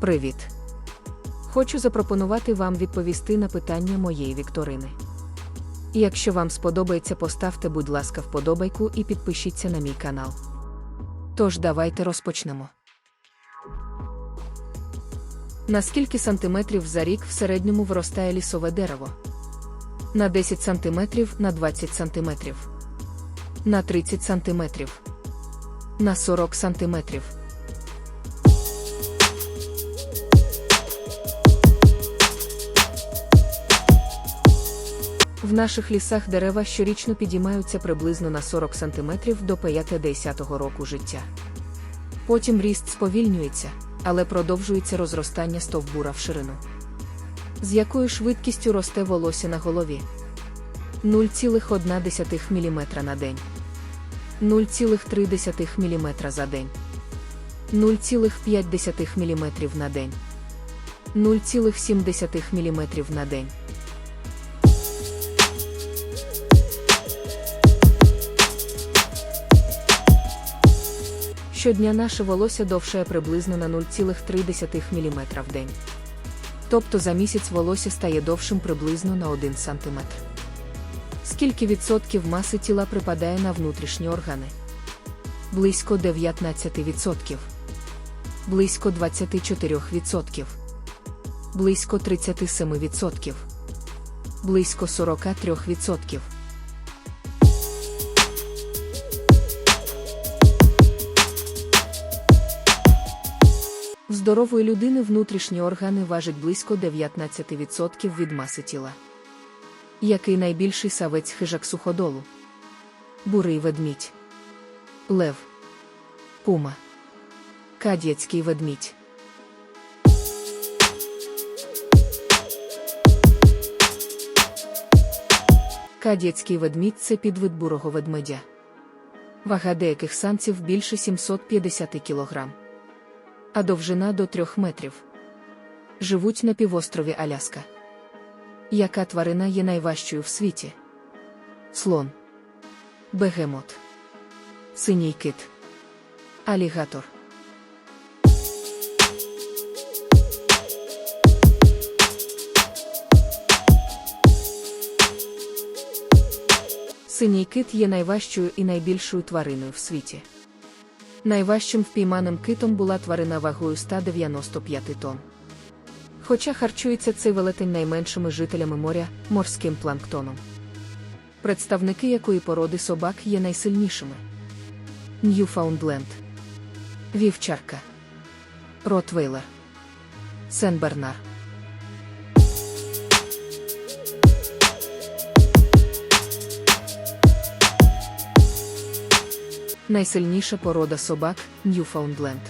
Привіт! Хочу запропонувати вам відповісти на питання моєї вікторини. Якщо вам сподобається, поставте, будь ласка, вподобайку і підпишіться на мій канал. Тож давайте розпочнемо. На скільки сантиметрів за рік в середньому виростає лісове дерево? На 10 сантиметрів на 20 сантиметрів. На 30 сантиметрів. На 40 сантиметрів. В наших лісах дерева щорічно підіймаються приблизно на 40 см до 50-го року життя. Потім ріст сповільнюється, але продовжується розростання стовбура в ширину. З якою швидкістю росте волосся на голові? 0,1 мм на день. 0,3 мм за день. 0,5 мм на день. 0,7 мм на день. Щодня наше волосся довшає приблизно на 0,3 мм в день. Тобто за місяць волосся стає довшим приблизно на 1 см. Скільки відсотків маси тіла припадає на внутрішні органи? Близько 19%. Близько 24%. Близько 37%. Близько 43%. Здорової людини внутрішні органи важать близько 19% від маси тіла. Який найбільший савець хижак суходолу? Бурий ведмідь. Лев. Пума. Кад'яцький ведмідь. Кад'яцький ведмідь це підвид бурого ведмедя. Вага деяких самців більше 750 кг а довжина до 3 метрів. Живуть на півострові Аляска. Яка тварина є найважчою в світі? Слон, бегемот, синій кит, алігатор. Синій кит є найважчою і найбільшою твариною в світі. Найважчим впійманим китом була тварина вагою 195 тонн. Хоча харчується цей велетень найменшими жителями моря морським планктоном. Представники якої породи собак є найсильнішими: Ньюфаундленд, Вівчарка, Ротвейлер, Сен-Бернар. Найсильніша порода собак Ньюфаундленд.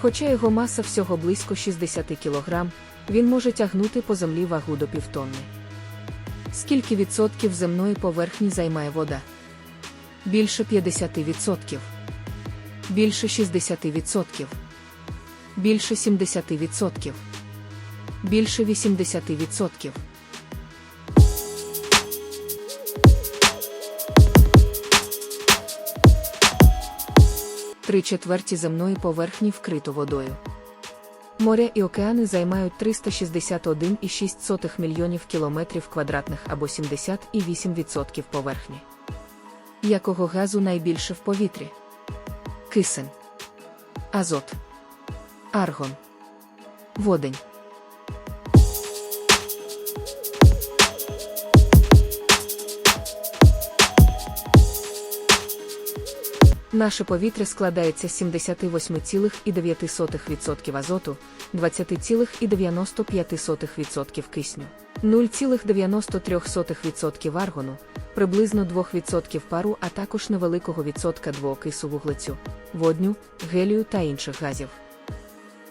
Хоча його маса всього близько 60 кг, він може тягнути по землі вагу до півтонни. Скільки відсотків земної поверхні займає вода? Більше 50%. Більше 60%. Більше 70%. Більше 80%. Три четверті земної поверхні вкрито водою. Моря і океани займають 361,6 мільйонів кілометрів квадратних або 78% поверхні. Якого газу найбільше в повітрі? Кисень, азот, аргон, водень. Наше повітря складається з 78,9% азоту, 20,95% кисню, 0,93% аргону, приблизно 2% пару, а також невеликого відсотка двоокису вуглецю, водню, гелію та інших газів.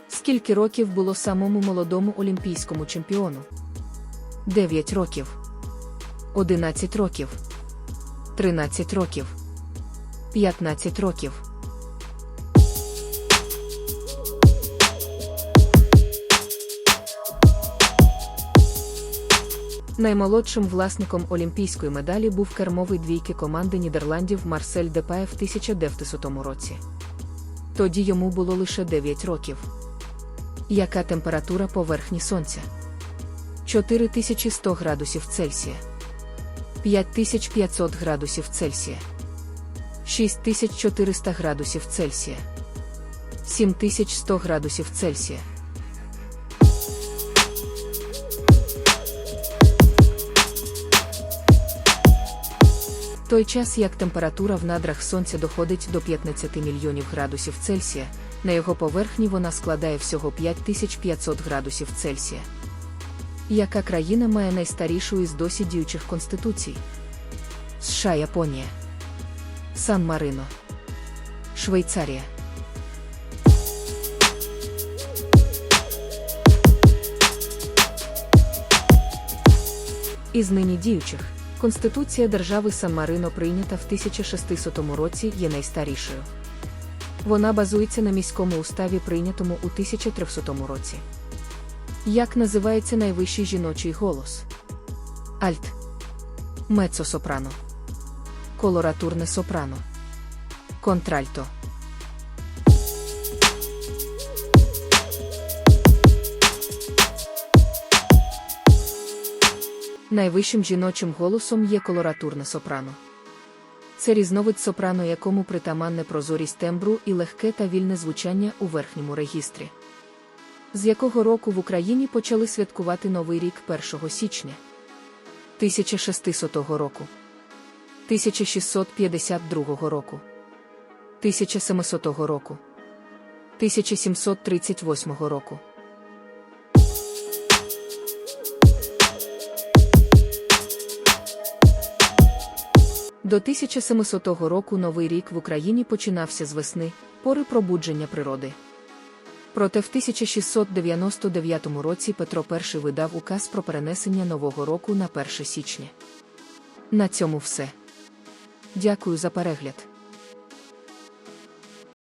Скільки років було самому молодому олімпійському чемпіону? 9 років, 11 років, 13 років. 15 років. Наймолодшим власником олімпійської медалі був кермовий двійки команди Нідерландів Марсель Депаєв в 1990 році. Тоді йому було лише 9 років. Яка температура поверхні Сонця? 4100 градусів Цельсія. 5500 градусів Цельсія. 6400 градусів Цельсія. 7100 градусів Цельсія. той час як температура в надрах Сонця доходить до 15 мільйонів градусів Цельсія, на його поверхні вона складає всього 5500 градусів Цельсія. Яка країна має найстарішу із досі діючих конституцій? США Японія. Сан Марино. Швейцарія. Із нині діючих Конституція держави Сан-Марино прийнята в 1600 році є найстарішою. Вона базується на міському уставі, прийнятому у 1300 році. Як називається найвищий жіночий голос? Альт. Меццо-сопрано. Колоратурне сопрано. Контральто. Найвищим жіночим голосом є колоратурне сопрано. Це різновид сопрано, якому притаманне прозорість тембру і легке та вільне звучання у верхньому регістрі. З якого року в Україні почали святкувати Новий рік 1 січня 1600 року, 1652 року, 1700 року, 1738 року. До 1700 року Новий рік в Україні починався з весни, пори пробудження природи. Проте в 1699 році Петро І видав указ про перенесення Нового року на 1 січня. На цьому все. Дякую за перегляд.